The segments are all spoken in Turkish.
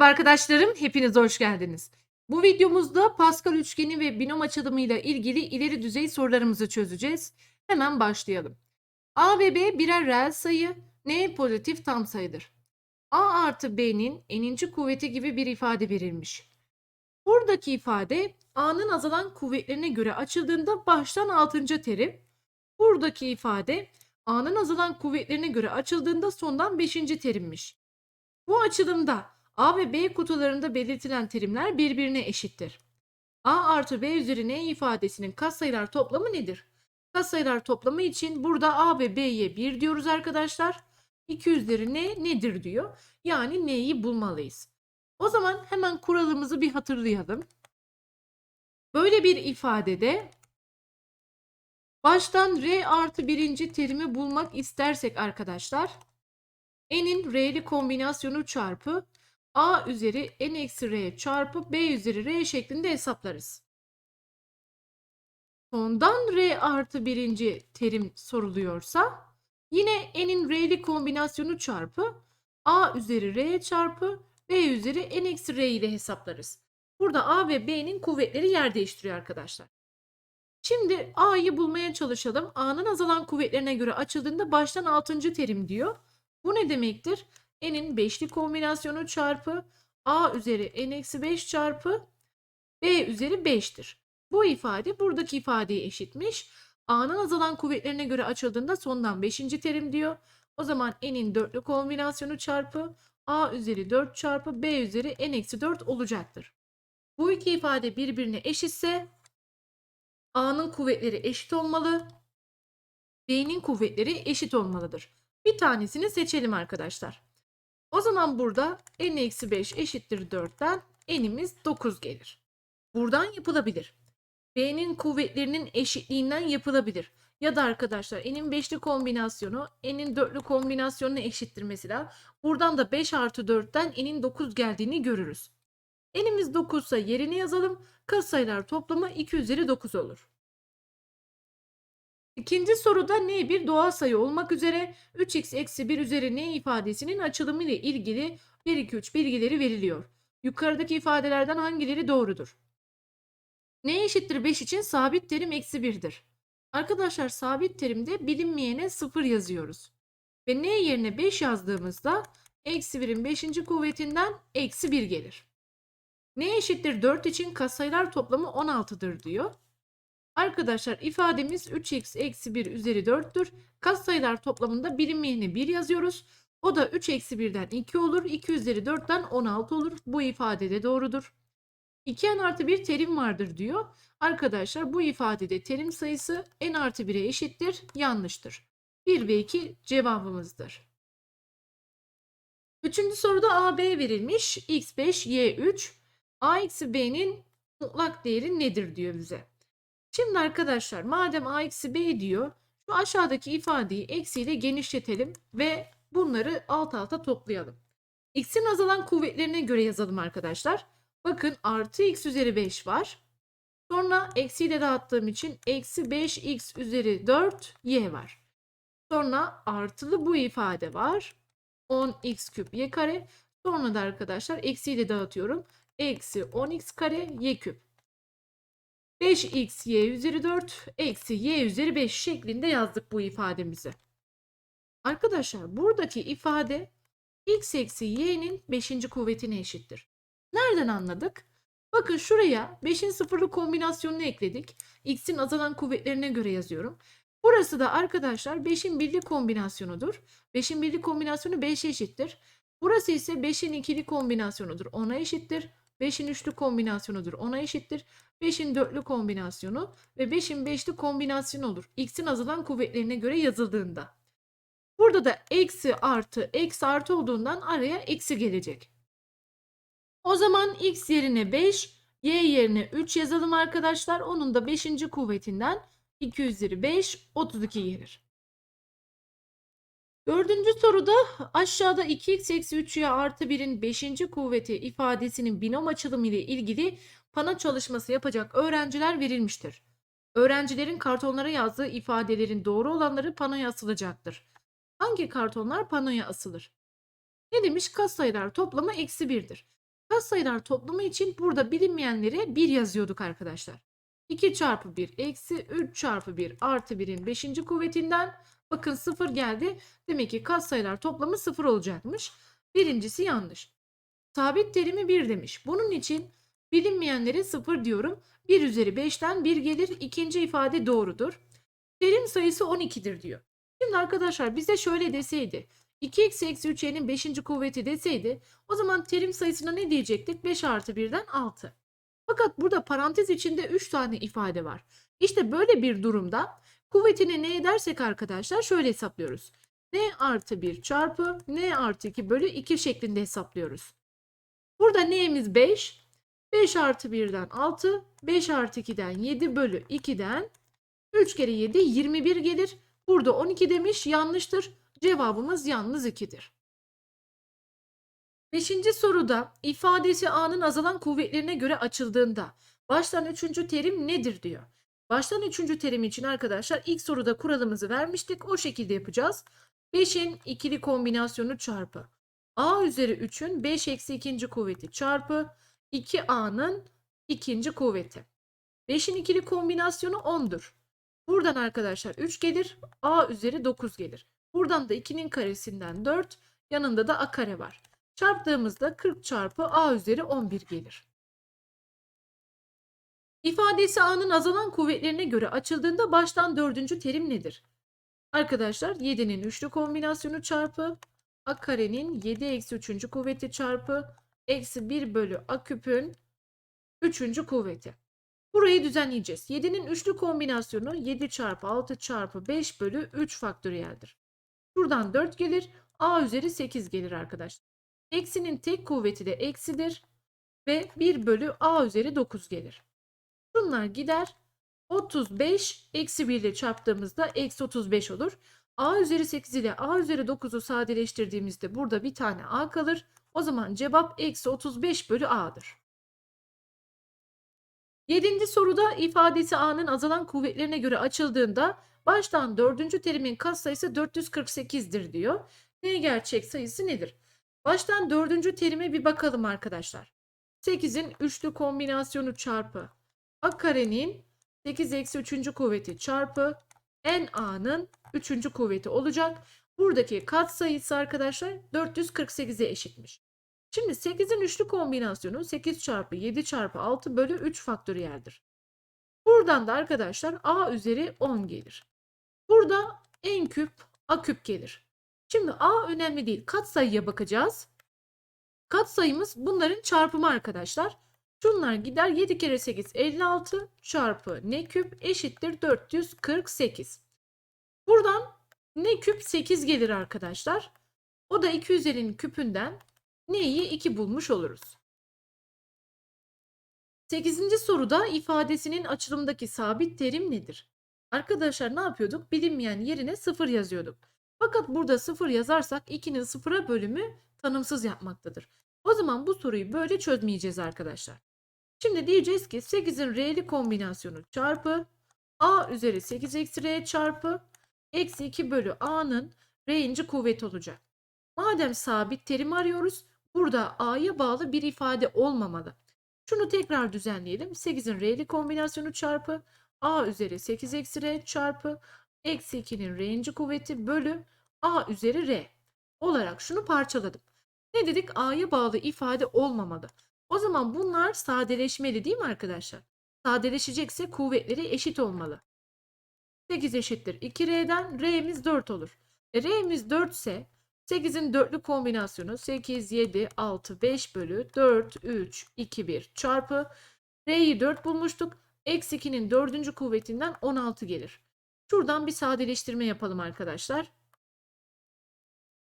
Merhaba arkadaşlarım, hepiniz hoş geldiniz. Bu videomuzda Pascal üçgeni ve binom açılımıyla ilgili ileri düzey sorularımızı çözeceğiz. Hemen başlayalım. A ve B birer reel sayı, N pozitif tam sayıdır. A artı B'nin eninci kuvveti gibi bir ifade verilmiş. Buradaki ifade A'nın azalan kuvvetlerine göre açıldığında baştan 6. terim. Buradaki ifade A'nın azalan kuvvetlerine göre açıldığında sondan 5. terimmiş. Bu açılımda A ve B kutularında belirtilen terimler birbirine eşittir. A artı B üzeri N ifadesinin katsayılar toplamı nedir? Katsayılar toplamı için burada A ve B'ye 1 diyoruz arkadaşlar. 2 üzeri N nedir diyor. Yani N'yi bulmalıyız. O zaman hemen kuralımızı bir hatırlayalım. Böyle bir ifadede baştan R artı birinci terimi bulmak istersek arkadaşlar n'in r'li kombinasyonu çarpı a üzeri n eksi r çarpı b üzeri r şeklinde hesaplarız. Sondan r artı birinci terim soruluyorsa yine n'in r'li kombinasyonu çarpı a üzeri r çarpı b üzeri n eksi r ile hesaplarız. Burada a ve b'nin kuvvetleri yer değiştiriyor arkadaşlar. Şimdi a'yı bulmaya çalışalım. a'nın azalan kuvvetlerine göre açıldığında baştan 6. terim diyor. Bu ne demektir? N'in 5'li kombinasyonu çarpı a üzeri n eksi 5 çarpı b üzeri 5'tir. Bu ifade buradaki ifadeye eşitmiş. a'nın azalan kuvvetlerine göre açıldığında sondan 5. terim diyor. O zaman n'in 4'lü kombinasyonu çarpı a üzeri 4 çarpı b üzeri n eksi 4 olacaktır. Bu iki ifade birbirine eşitse a'nın kuvvetleri eşit olmalı. b'nin kuvvetleri eşit olmalıdır. Bir tanesini seçelim arkadaşlar. O zaman burada n-5 eşittir 4'ten n'imiz 9 gelir. Buradan yapılabilir. B'nin kuvvetlerinin eşitliğinden yapılabilir. Ya da arkadaşlar n'in 5'li kombinasyonu n'in 4'lü kombinasyonuna eşittir mesela. Buradan da 5 artı 4'ten n'in 9 geldiğini görürüz. n'imiz 9 ise yerine yazalım. Katsayılar toplamı 2 üzeri 9 olur. İkinci soruda n bir doğal sayı olmak üzere 3x eksi 1 üzeri n ifadesinin açılımı ile ilgili 1, 2, 3 bilgileri veriliyor. Yukarıdaki ifadelerden hangileri doğrudur? n eşittir 5 için sabit terim eksi 1'dir. Arkadaşlar sabit terimde bilinmeyene 0 yazıyoruz. Ve n yerine 5 yazdığımızda eksi 1'in 5. kuvvetinden eksi 1 gelir. n eşittir 4 için katsayılar toplamı 16'dır diyor. Arkadaşlar ifademiz 3x eksi 1 üzeri 4'tür. Katsayılar toplamında bilinmeyeni 1 yazıyoruz. O da 3 eksi 1'den 2 olur. 2 üzeri 4'ten 16 olur. Bu ifade de doğrudur. 2n artı 1 terim vardır diyor. Arkadaşlar bu ifadede terim sayısı n artı 1'e eşittir. Yanlıştır. 1 ve 2 cevabımızdır. Üçüncü soruda AB verilmiş. x5, y3. a eksi b'nin mutlak değeri nedir diyor bize. Şimdi arkadaşlar madem a eksi b diyor şu aşağıdaki ifadeyi eksiyle genişletelim ve bunları alt alta toplayalım. X'in azalan kuvvetlerine göre yazalım arkadaşlar. Bakın artı x üzeri 5 var. Sonra eksiyle dağıttığım için eksi 5x üzeri 4 y var. Sonra artılı bu ifade var. 10x küp y kare. Sonra da arkadaşlar eksiyle dağıtıyorum. Eksi 10x kare y küp. 5x y üzeri 4 eksi y üzeri 5 şeklinde yazdık bu ifademizi. Arkadaşlar buradaki ifade x eksi y'nin 5. kuvvetine eşittir. Nereden anladık? Bakın şuraya 5'in sıfırlı kombinasyonunu ekledik. x'in azalan kuvvetlerine göre yazıyorum. Burası da arkadaşlar 5'in birli kombinasyonudur. 5'in birli kombinasyonu 5 eşittir. Burası ise 5'in ikili kombinasyonudur. 10'a eşittir. 5'in üçlü kombinasyonudur. 10'a eşittir. 5'in dörtlü kombinasyonu ve 5'in beşli kombinasyonu olur. X'in azalan kuvvetlerine göre yazıldığında. Burada da eksi artı eksi artı olduğundan araya eksi gelecek. O zaman x yerine 5, y yerine 3 yazalım arkadaşlar. Onun da 5. kuvvetinden 2 üzeri 5, 32 gelir. Dördüncü soruda aşağıda 2x eksi 3y artı 1'in 5. kuvveti ifadesinin binom açılımı ile ilgili pano çalışması yapacak öğrenciler verilmiştir. Öğrencilerin kartonlara yazdığı ifadelerin doğru olanları panoya asılacaktır. Hangi kartonlar panoya asılır? Ne demiş? Katsayılar toplamı eksi 1'dir. Katsayılar toplamı için burada bilinmeyenlere 1 yazıyorduk arkadaşlar. 2 çarpı 1 eksi 3 çarpı 1 artı 1'in 5. kuvvetinden bakın 0 geldi. Demek ki katsayılar toplamı 0 olacakmış. Birincisi yanlış. Sabit terimi 1 demiş. Bunun için bilinmeyenlere 0 diyorum. 1 üzeri 5'ten 1 gelir. İkinci ifade doğrudur. Terim sayısı 12'dir diyor. Şimdi arkadaşlar bize şöyle deseydi. 2x eksi 3y'nin 5. kuvveti deseydi o zaman terim sayısına ne diyecektik? 5 artı 1'den 6. Fakat burada parantez içinde 3 tane ifade var. İşte böyle bir durumda kuvvetini ne edersek arkadaşlar şöyle hesaplıyoruz. n artı 1 çarpı n artı 2 bölü 2 şeklinde hesaplıyoruz. Burada n'imiz 5. 5 artı 1'den 6. 5 artı 2'den 7 bölü 2'den 3 kere 7 21 gelir. Burada 12 demiş yanlıştır. Cevabımız yalnız 2'dir. Beşinci soruda ifadesi A'nın azalan kuvvetlerine göre açıldığında baştan üçüncü terim nedir diyor. Baştan üçüncü terim için arkadaşlar ilk soruda kuralımızı vermiştik. O şekilde yapacağız. 5'in ikili kombinasyonu çarpı. A üzeri 3'ün 5 eksi ikinci kuvveti çarpı 2A'nın ikinci kuvveti. 5'in ikili kombinasyonu 10'dur. Buradan arkadaşlar 3 gelir. A üzeri 9 gelir. Buradan da 2'nin karesinden 4. Yanında da A kare var. Çarptığımızda 40 çarpı A üzeri 11 gelir. İfadesi A'nın azalan kuvvetlerine göre açıldığında baştan dördüncü terim nedir? Arkadaşlar 7'nin üçlü kombinasyonu çarpı A karenin 7 eksi 3. kuvveti çarpı eksi 1 bölü A küpün 3. kuvveti. Burayı düzenleyeceğiz. 7'nin üçlü kombinasyonu 7 çarpı 6 çarpı 5 bölü 3 faktöriyeldir. Şuradan 4 gelir. A üzeri 8 gelir arkadaşlar. Eksinin tek kuvveti de eksidir. Ve 1 bölü A üzeri 9 gelir. Bunlar gider. 35 eksi 1 ile çarptığımızda eksi 35 olur. A üzeri 8 ile A üzeri 9'u sadeleştirdiğimizde burada bir tane A kalır. O zaman cevap eksi 35 bölü A'dır. Yedinci soruda ifadesi A'nın azalan kuvvetlerine göre açıldığında baştan dördüncü terimin katsayısı 448'dir diyor. Ne gerçek sayısı nedir? Baştan dördüncü terime bir bakalım arkadaşlar. 8'in üçlü kombinasyonu çarpı A karenin 8 eksi 3. kuvveti çarpı n a'nın 3. kuvveti olacak. Buradaki katsayısı arkadaşlar 448'e eşitmiş. Şimdi 8'in üçlü kombinasyonu 8 çarpı 7 çarpı 6 bölü 3 faktöriyeldir. Buradan da arkadaşlar a üzeri 10 gelir. Burada n küp a küp gelir. Şimdi a önemli değil. Katsayıya bakacağız. Katsayımız bunların çarpımı arkadaşlar. Şunlar gider 7 kere 8 56 çarpı n küp eşittir 448. Buradan n küp 8 gelir arkadaşlar. O da 2 üzerinin küpünden n'yi 2 bulmuş oluruz. 8. soruda ifadesinin açılımdaki sabit terim nedir? Arkadaşlar ne yapıyorduk? Bilinmeyen yerine 0 yazıyorduk. Fakat burada 0 yazarsak 2'nin 0'a bölümü tanımsız yapmaktadır. O zaman bu soruyu böyle çözmeyeceğiz arkadaşlar. Şimdi diyeceğiz ki 8'in r'li kombinasyonu çarpı a üzeri 8 eksi r çarpı eksi 2 bölü a'nın r'inci kuvvet olacak. Madem sabit terim arıyoruz burada a'ya bağlı bir ifade olmamalı. Şunu tekrar düzenleyelim. 8'in r'li kombinasyonu çarpı a üzeri 8 eksi r çarpı eksi 2'nin r'inci kuvveti bölü a üzeri r olarak şunu parçaladım. Ne dedik? A'ya bağlı ifade olmamalı. O zaman bunlar sadeleşmeli değil mi arkadaşlar? Sadeleşecekse kuvvetleri eşit olmalı. 8 eşittir 2R'den R'miz 4 olur. E, R'miz 4 ise 8'in dörtlü kombinasyonu 8, 7, 6, 5 bölü 4, 3, 2, 1 çarpı R'yi 4 bulmuştuk. Eksi 2'nin dördüncü kuvvetinden 16 gelir. Şuradan bir sadeleştirme yapalım arkadaşlar.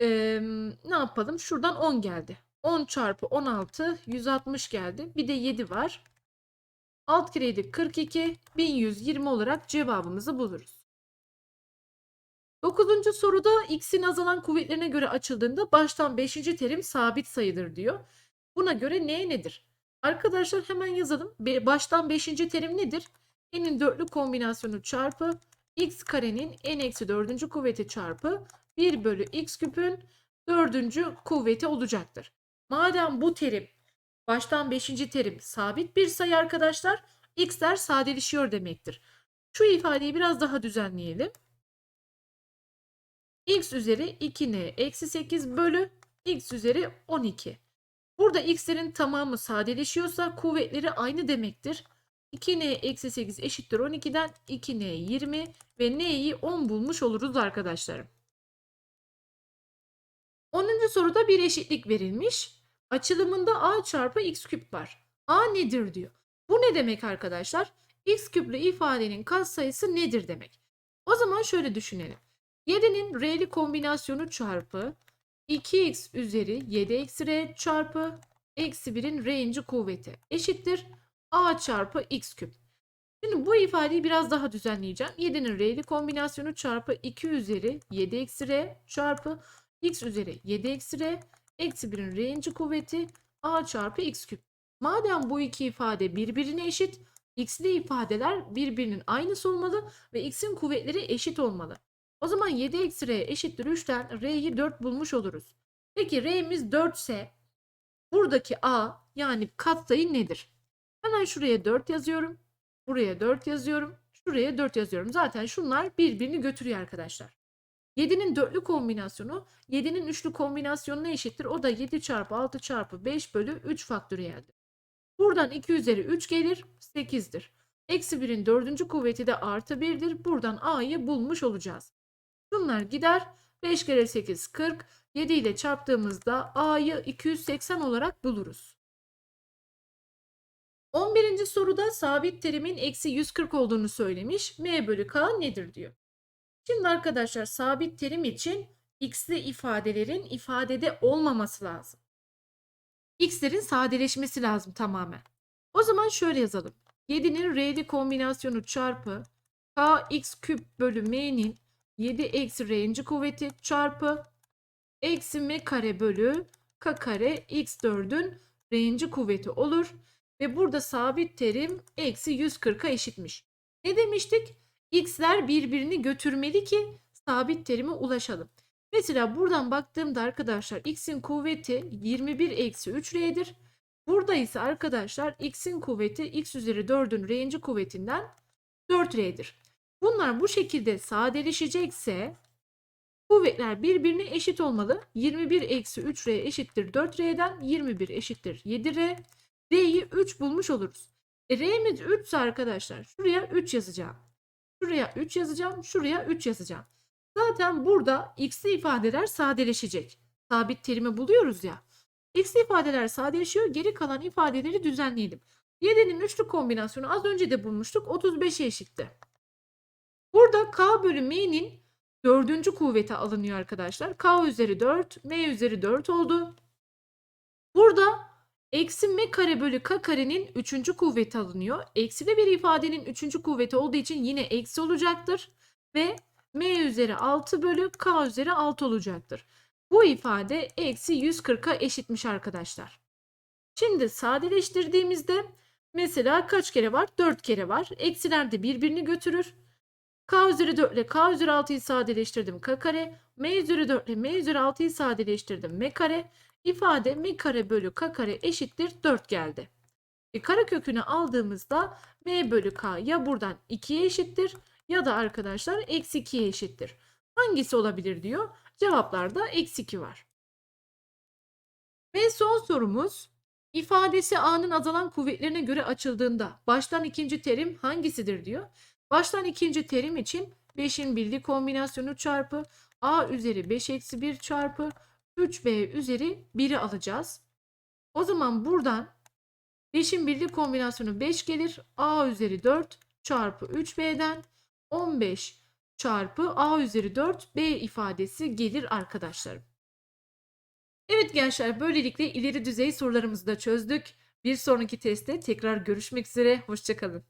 Ee, ne yapalım? Şuradan 10 geldi. 10 çarpı 16 160 geldi. Bir de 7 var. Alt 7 42 1120 olarak cevabımızı buluruz. 9. soruda x'in azalan kuvvetlerine göre açıldığında baştan 5. terim sabit sayıdır diyor. Buna göre n nedir? Arkadaşlar hemen yazalım. Baştan 5. terim nedir? n'in dörtlü kombinasyonu çarpı x karenin n eksi 4. kuvveti çarpı 1 bölü x küpün dördüncü kuvveti olacaktır. Madem bu terim Baştan 5. terim sabit bir sayı arkadaşlar. X'ler sadeleşiyor demektir. Şu ifadeyi biraz daha düzenleyelim. X üzeri 2n eksi 8 bölü x üzeri 12. Burada x'lerin tamamı sadeleşiyorsa kuvvetleri aynı demektir. 2n eksi 8 eşittir 12'den 2n 20 ve n'yi 10 bulmuş oluruz arkadaşlarım. 10. soruda bir eşitlik verilmiş. Açılımında a çarpı x küp var. a nedir diyor. Bu ne demek arkadaşlar? x küplü ifadenin katsayısı nedir demek. O zaman şöyle düşünelim. 7'nin r'li kombinasyonu çarpı 2x üzeri 7 eksi r çarpı eksi 1'in r'inci kuvveti eşittir a çarpı x küp. Şimdi bu ifadeyi biraz daha düzenleyeceğim. 7'nin r'li kombinasyonu çarpı 2 üzeri 7 eksi r çarpı x üzeri 7 eksi r eksi 1'in r'inci kuvveti a çarpı x küp. Madem bu iki ifade birbirine eşit, x'li ifadeler birbirinin aynısı olmalı ve x'in kuvvetleri eşit olmalı. O zaman 7 eksi r eşittir 3'ten r'yi 4 bulmuş oluruz. Peki r'miz 4 ise buradaki a yani katsayı nedir? Hemen şuraya 4 yazıyorum. Buraya 4 yazıyorum. Şuraya 4 yazıyorum. Zaten şunlar birbirini götürüyor arkadaşlar. 7'nin dörtlü kombinasyonu 7'nin üçlü kombinasyonuna eşittir. O da 7 çarpı 6 çarpı 5 bölü 3 faktöriyeldir. Buradan 2 üzeri 3 gelir 8'dir. Eksi 1'in dördüncü kuvveti de artı 1'dir. Buradan a'yı bulmuş olacağız. Bunlar gider. 5 kere 8 40. 7 ile çarptığımızda a'yı 280 olarak buluruz. 11. soruda sabit terimin eksi 140 olduğunu söylemiş. M bölü K nedir diyor. Şimdi arkadaşlar sabit terim için x'li ifadelerin ifadede olmaması lazım. x'lerin sadeleşmesi lazım tamamen. O zaman şöyle yazalım. 7'nin r'li kombinasyonu çarpı kx küp bölü m'nin 7 eksi r'inci kuvveti çarpı eksi m kare bölü k kare x4'ün r'inci kuvveti olur. Ve burada sabit terim eksi 140'a eşitmiş. Ne demiştik? X'ler birbirini götürmeli ki sabit terime ulaşalım. Mesela buradan baktığımda arkadaşlar x'in kuvveti 21 eksi 3r'dir. Burada ise arkadaşlar x'in kuvveti x üzeri 4'ün r'inci kuvvetinden 4r'dir. Bunlar bu şekilde sadeleşecekse kuvvetler birbirine eşit olmalı. 21 eksi 3r eşittir 4r'den 21 eşittir 7r. R'yi 3 bulmuş oluruz. E, R'miz 3 ise arkadaşlar şuraya 3 yazacağım. Şuraya 3 yazacağım. Şuraya 3 yazacağım. Zaten burada x'li ifadeler sadeleşecek. Sabit terimi buluyoruz ya. X'li ifadeler sadeleşiyor. Geri kalan ifadeleri düzenleyelim. 7'nin üçlü kombinasyonu az önce de bulmuştuk. 35'e eşitti. Burada k bölü m'nin dördüncü kuvveti alınıyor arkadaşlar. k üzeri 4, m üzeri 4 oldu. Burada Eksi m kare bölü k karenin üçüncü kuvveti alınıyor. Eksili bir ifadenin üçüncü kuvveti olduğu için yine eksi olacaktır. Ve m üzeri 6 bölü k üzeri 6 olacaktır. Bu ifade eksi 140'a eşitmiş arkadaşlar. Şimdi sadeleştirdiğimizde mesela kaç kere var? 4 kere var. Eksiler de birbirini götürür. k üzeri 4 ile k üzeri 6'yı sadeleştirdim k kare. m üzeri 4 ile m üzeri 6'yı sadeleştirdim m kare. İfade m kare bölü k kare eşittir 4 geldi. E, kare kökünü aldığımızda m bölü k ya buradan 2'ye eşittir ya da arkadaşlar eksi 2'ye eşittir. Hangisi olabilir diyor. Cevaplarda eksi 2 var. Ve son sorumuz ifadesi a'nın azalan kuvvetlerine göre açıldığında baştan ikinci terim hangisidir diyor. Baştan ikinci terim için 5'in birli kombinasyonu çarpı a üzeri 5 eksi 1 çarpı 3b üzeri 1'i alacağız. O zaman buradan 5'in birlik kombinasyonu 5 gelir. a üzeri 4 çarpı 3b'den 15 çarpı a üzeri 4 b ifadesi gelir arkadaşlarım. Evet gençler böylelikle ileri düzey sorularımızı da çözdük. Bir sonraki testte tekrar görüşmek üzere. Hoşçakalın.